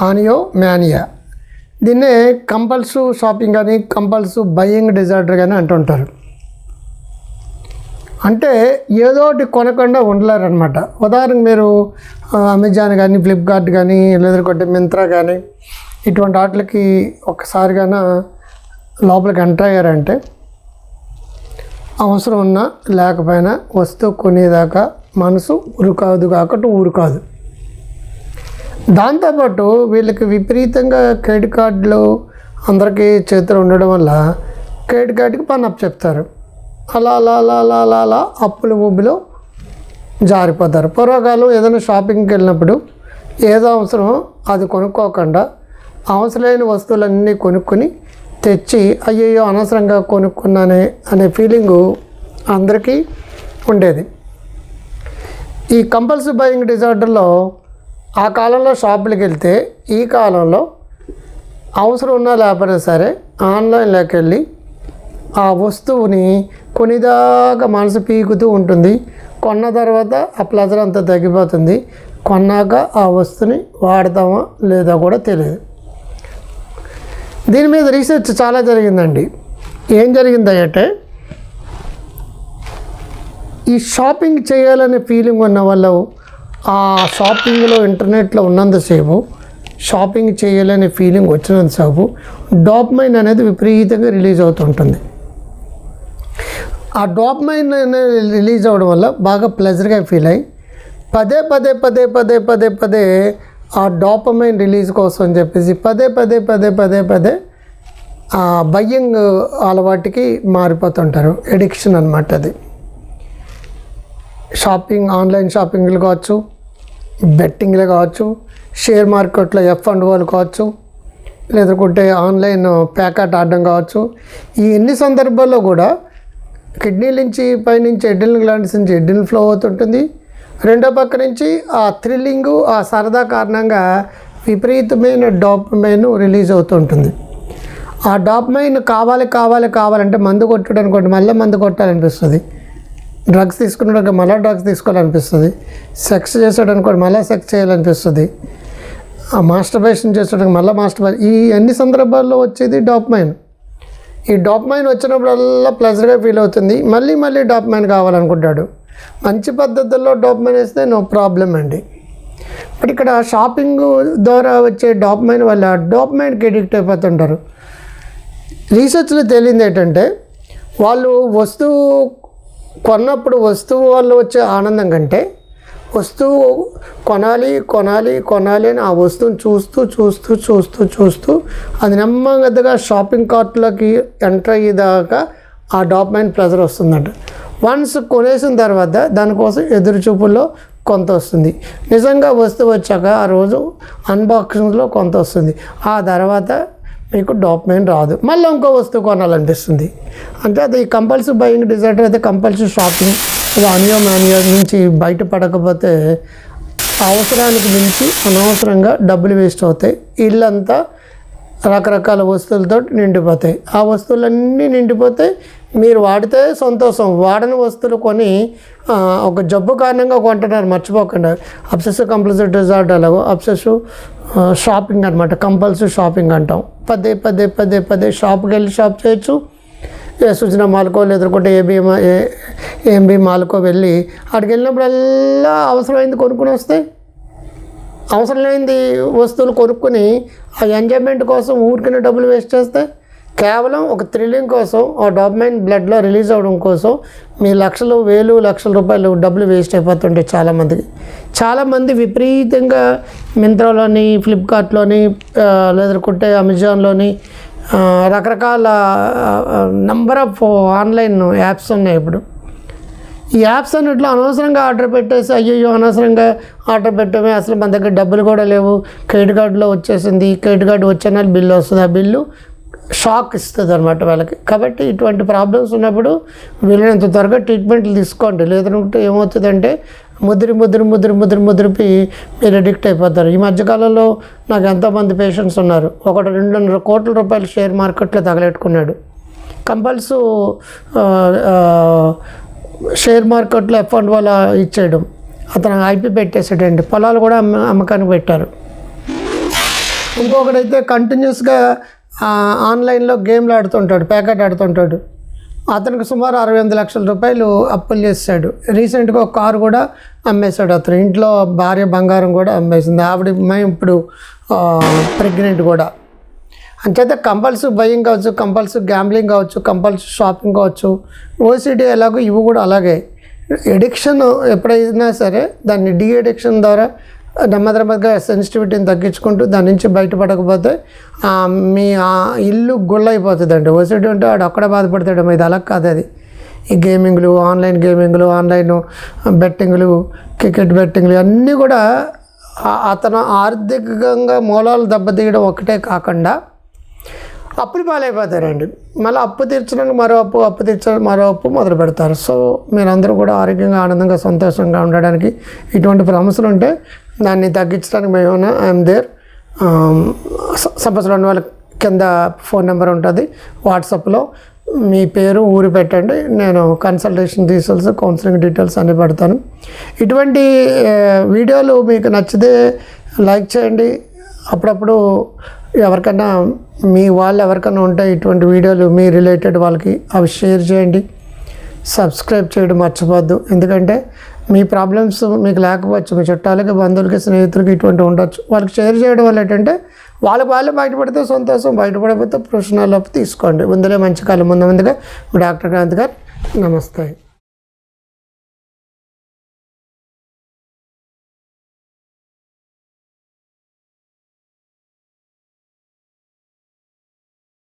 ఆనియో mania దీన్నే compulsive shopping అని compulsive buying disorder కానీ అంటుంటారు. అంటే ఏదో ఒకటి కొనకుండా ఉండలేరనమాట ఉదాహరణకు మీరు అమెజాన్ కానీ ఫ్లిప్కార్ట్ కానీ లేదంటే మింత్రా కానీ ఇటువంటి వాటికి ఒక్కసారిగాన లోపలికి ఎంటర్ అయ్యారంటే అవసరం ఉన్నా లేకపోయినా వస్తువు కొనేదాకా మనసు ఊరుకాదు కాకట్టు దాంతోపాటు వీళ్ళకి విపరీతంగా క్రెడిట్ కార్డులు అందరికీ చేతిలో ఉండడం వల్ల క్రెడిట్ కార్డుకి పని అప్ చెప్తారు. అలా అలా అలా అలా అలా అలా అప్పుల ఊబిలో జారిపోతారు. పూర్వకాలం ఏదైనా షాపింగ్కి వెళ్ళినప్పుడు ఏదో అవసరమో అది కొనుక్కోకుండా అవసరమైన వస్తువులన్నీ కొనుక్కొని తెచ్చి అయ్యయ్యో అనవసరంగా కొనుక్కున్నానే అనే ఫీలింగు అందరికీ ఉండేది. ఈ కంపల్సరీ బయింగ్ డిజార్డర్లో ఆ కాలంలో షాపులకు వెళ్తే ఈ కాలంలో అవసరం ఉన్నా లేకపోయినా సరే ఆన్లైన్లోకి వెళ్ళి ఆ వస్తువుని కొనిదాకా మనసు పీకుతూ ఉంటుంది. కొన్న తర్వాత ఆ ప్లెజర్ అంతా తగ్గిపోతుంది. కొన్నాక ఆ వస్తువుని వాడతామా లేదా కూడా తెలియదు. దీని మీద రీసెర్చ్ చాలా జరిగిందండి. ఏం జరిగిందంటే ఈ షాపింగ్ చేయాలనే ఫీలింగ్ ఉన్న వాళ్ళు ఆ షాపింగ్లో ఇంటర్నెట్లో ఉన్నంతసేపు షాపింగ్ చేయాలనే ఫీలింగ్ వచ్చినంతసేపు డాప్మైన్ అనేది విపరీతంగా రిలీజ్ అవుతుంటుంది. ఆ డాప్మైన్ అనేది రిలీజ్ అవ్వడం వల్ల బాగా ప్లెజర్గా ఫీల్ అయ్యి పదే పదే పదే పదే పదే పదే ఆ డాపమైన్ రిలీజ్ కోసం అని చెప్పేసి పదే పదే పదే పదే పదే ఆ బయ్యింగ్ అలవాటుకి మారిపోతుంటారు. ఎడిక్షన్ అనమాట అది. షాపింగ్ ఆన్లైన్ షాపింగ్లు కావచ్చు బెట్టింగ్లు కావచ్చు షేర్ మార్కెట్లో ఎఫ్ అండ్ ఓలు కావచ్చు లేదంటే ఆన్లైన్ ప్యాకెట్ ఆడడం కావచ్చు. ఈ ఎన్ని సందర్భాల్లో కూడా కిడ్నీ నుంచి పైనుంచి ఎడ్డిల్ గ్లాండ్స్ నుంచి ఎడ్డిల్ ఫ్లో అవుతుంటుంది. రెండో పక్క నుంచి ఆ థ్రిల్లింగ్ ఆ సరదా కారణంగా విపరీతమైన డాప్మైన్ రిలీజ్ అవుతుంటుంది. ఆ డాప్మైన్ కావాలి కావాలి కావాలంటే మందు కొట్టడం అనుకోండి మళ్ళీ మందు కొట్టాలనిపిస్తుంది. డ్రగ్స్ తీసుకున్నాడు మళ్ళీ డ్రగ్స్ తీసుకోవాలనిపిస్తుంది. సెక్స్ చేసాడు అనుకోండి మళ్ళీ సెక్స్ చేయాలనిపిస్తుంది. ఆ మాస్టర్బేషన్ చేసాడు మళ్ళీ మాస్టర్ ఈ అన్ని సందర్భాల్లో వచ్చేది డాప్మైన్. ఈ డాప్మైన్ వచ్చినప్పుడల్లా ప్లెజర్గా ఫీల్ అవుతుంది. మళ్ళీ మళ్ళీ డాప్మైన్ కావాలనుకుంటాడు. మంచి పద్ధతుల్లో డాప్మైన్ వేస్తే నో ప్రాబ్లం అండి. బట్ ఇక్కడ షాపింగ్ ద్వారా వచ్చే డాప్మైన్ వల్ల డాప్మైన్కి ఎడిక్ట్ అయిపోతుంటారు. రీసెర్చ్లో తేలింది ఏంటంటే వాళ్ళు వస్తువు కొన్నప్పుడు వస్తువు వల్ల వచ్చే ఆనందం కంటే వస్తువు కొనాలి కొనాలి కొనాలి అని ఆ వస్తువుని చూస్తూ చూస్తూ చూస్తూ చూస్తూ అది నెమ్మదిగా షాపింగ్ కార్ట్లోకి ఎంటర్ అయ్యేదాకా ఆ డాప్మెంట్ ప్లెజర్ వస్తుందంట. వన్స్ కొనేసిన తర్వాత దానికోసం ఎదురు చూపుల్లో కొంత వస్తుంది. నిజంగా వస్తువు వచ్చాక ఆ రోజు అన్బాక్సింగ్లో కొంత వస్తుంది. ఆ తర్వాత మీకు డాక్యుమెంట్ రాదు. మళ్ళీ ఇంకో వస్తువు కొనాలనిపిస్తుంది. అంటే అది కంపల్సరీ బయింగ్ డిజార్డర్ అయితే కంపల్సరీ షాపింగ్ అది ఆన్యో మానియో నుంచి బయటపడకపోతే అవసరానికి మించి అనవసరంగా డబ్బులు వేస్ట్ అవుతాయి. ఇల్లంతా రకరకాల వస్తువులతో నిండిపోతాయి. ఆ వస్తువులన్నీ నిండిపోతాయి మీరు వాడితే సంతోషం. వాడని వస్తువులు కొని ఒక జబ్బు కారణంగా కొంటున్నారు మర్చిపోకుండా. అబ్సెసివ్ కంపల్సరీ డిజార్డర్ అలాగో అబ్సెసివ్ షాపింగ్ అనమాట కంపల్సరీ షాపింగ్ అంటాం. పదే పదే పదే పదే షాప్కి వెళ్ళి షాప్ చేయొచ్చు. ఏ సూచన మాల్కో లేదంటే ఏబి ఏ ఏంబి మాల్కో వెళ్ళి అక్కడికి వెళ్ళినప్పుడల్లా అవసరమైంది కొనుక్కొని వస్తే అవసరమైంది వస్తువులు కొనుక్కొని ఆ ఎంజాయ్మెంట్ కోసం ఊరికనే డబ్బులు వేస్ట్ చేస్తే కేవలం ఒక థ్రిల్లింగ్ కోసం ఆ డాక్యుమెంట్ బ్లడ్లో రిలీజ్ అవ్వడం కోసం మీ లక్షలు వేలు లక్షల రూపాయలు డబ్బులు వేస్ట్ అయిపోతుంటాయి చాలామందికి. చాలామంది విపరీతంగా మింత్రాలోని ఫ్లిప్కార్ట్లోని లేదనుకుంటే అమెజాన్లోని రకరకాల నంబర్ ఆఫ్ ఆన్లైన్ యాప్స్ ఉన్నాయి ఇప్పుడు. ఈ యాప్స్ అన్నిట్లో అనవసరంగా ఆర్డర్ పెట్టేసి అయ్యో అనవసరంగా ఆర్డర్ పెట్టమే అసలు మన దగ్గర డబ్బులు కూడా లేవు. క్రెడిట్ కార్డులో వచ్చేసింది క్రెడిట్ కార్డు వచ్చే నెల బిల్లు వస్తుంది. ఆ బిల్లు షాక్ ఇస్తుంది అనమాట వాళ్ళకి. కాబట్టి ఇటువంటి ప్రాబ్లమ్స్ ఉన్నప్పుడు వీళ్ళంత త్వరగా ట్రీట్మెంట్లు తీసుకోండి. లేదంటే ఏమవుతుందంటే ముదిరి ముదిరి ముదిరి ముదిరి ముదిరిపి మీరు అడిక్ట్ అయిపోతారు. ఈ మధ్యకాలంలో నాకు ఎంతోమంది పేషెంట్స్ ఉన్నారు. ఒకటి రెండున్నర కోట్ల రూపాయలు షేర్ మార్కెట్లో తగలెట్టుకున్నాడు. కంపల్స్ షేర్ మార్కెట్లో ఎఫ్ అండ్ వాళ్ళ ఇచ్చేయడం. అతను ఐపీ పెట్టేసాడండి పొలాలు కూడా అమ్మ అమ్మకానికి పెట్టారు. ఇంకొకడైతే కంటిన్యూస్గా ఆన్లైన్లో గేమ్లు ఆడుతుంటాడు ప్యాకెట్ ఆడుతుంటాడు. అతనికి సుమారు అరవై ఎనిమిది లక్షల రూపాయలు అప్పులు చేశాడు రీసెంట్గా ఒక కారు కూడా అమ్మేశాడు అతను. ఇంట్లో భార్య బంగారం కూడా అమ్మేసింది. ఆవిడ మేము ఇప్పుడు ప్రెగ్నెంట్ కూడా. అంచేత కంపల్సరీ బయింగ్ కావచ్చు కంపల్సరీ గ్యాంబ్లింగ్ కావచ్చు కంపల్సరీ షాపింగ్ కావచ్చు ఓసీడీ ఎలాగో ఇవి కూడా అలాగే. ఎడిక్షన్ ఎప్పుడైనా సరే దాన్ని డి ఎడిక్షన్ ద్వారా నెమ్మదిగా సెన్సిటివిటీని తగ్గించుకుంటూ దాని నుంచి బయటపడకపోతే మీ ఆ ఇల్లు గుళ్ళ అయిపోతుందండి ఉంటే వాడు అక్కడ బాధపడతాడు ఇది అలా కాదు అది. ఈ గేమింగ్లు ఆన్లైన్ గేమింగ్లు ఆన్లైన్ బెట్టింగ్లు క్రికెట్ బెట్టింగ్లు అన్నీ కూడా అతను ఆర్థికంగా మూలాలు దెబ్బతీయడం ఒకటే కాకుండా అప్పులు పాలైపోతారండి. మళ్ళీ అప్పు తీర్చడానికి మరో అప్పు అప్పు తీర్చడానికి మరో అప్పు మొదలు పెడతారు. సో మీరందరూ కూడా ఆరోగ్యంగా ఆనందంగా సంతోషంగా ఉండడానికి ఇటువంటి సమస్యలు ఉంటే దాన్ని తగ్గించడానికి మేము ఐఎమ్ దేర్. సపోజ్ రెండు వాళ్ళ కింద ఫోన్ నెంబర్ ఉంటుంది వాట్సాప్లో. మీ పేరు ఊరు పెట్టండి నేను కన్సల్టేషన్ డీటెయిల్స్ కౌన్సిలింగ్ డీటెయిల్స్ అన్నీ పెడతాను. ఇటువంటి వీడియోలు మీకు నచ్చితే లైక్ చేయండి. అప్పుడప్పుడు ఎవరికైనా మీ వాళ్ళు ఎవరికైనా ఉంటే ఇటువంటి వీడియోలు మీ రిలేటెడ్ వాళ్ళకి అవి షేర్ చేయండి. సబ్స్క్రైబ్ చేయడం మర్చిపోద్దు. ఎందుకంటే మీ ప్రాబ్లమ్స్ మీకు లేకపోవచ్చు మీ చుట్టాలకి బంధువులకి స్నేహితులకి ఇటువంటి ఉండొచ్చు. వాళ్ళకి షేర్ చేయడం వల్ల ఏంటంటే వాళ్ళకి వాళ్ళే బయటపడితే సంతోషం బయటపడకపోతే ప్రొఫెషనల్ తీసుకోండి. ముందులే మంచి కాలం. ముందు ముందుగా డాక్టర్ కాంత్ గారు నమస్తే.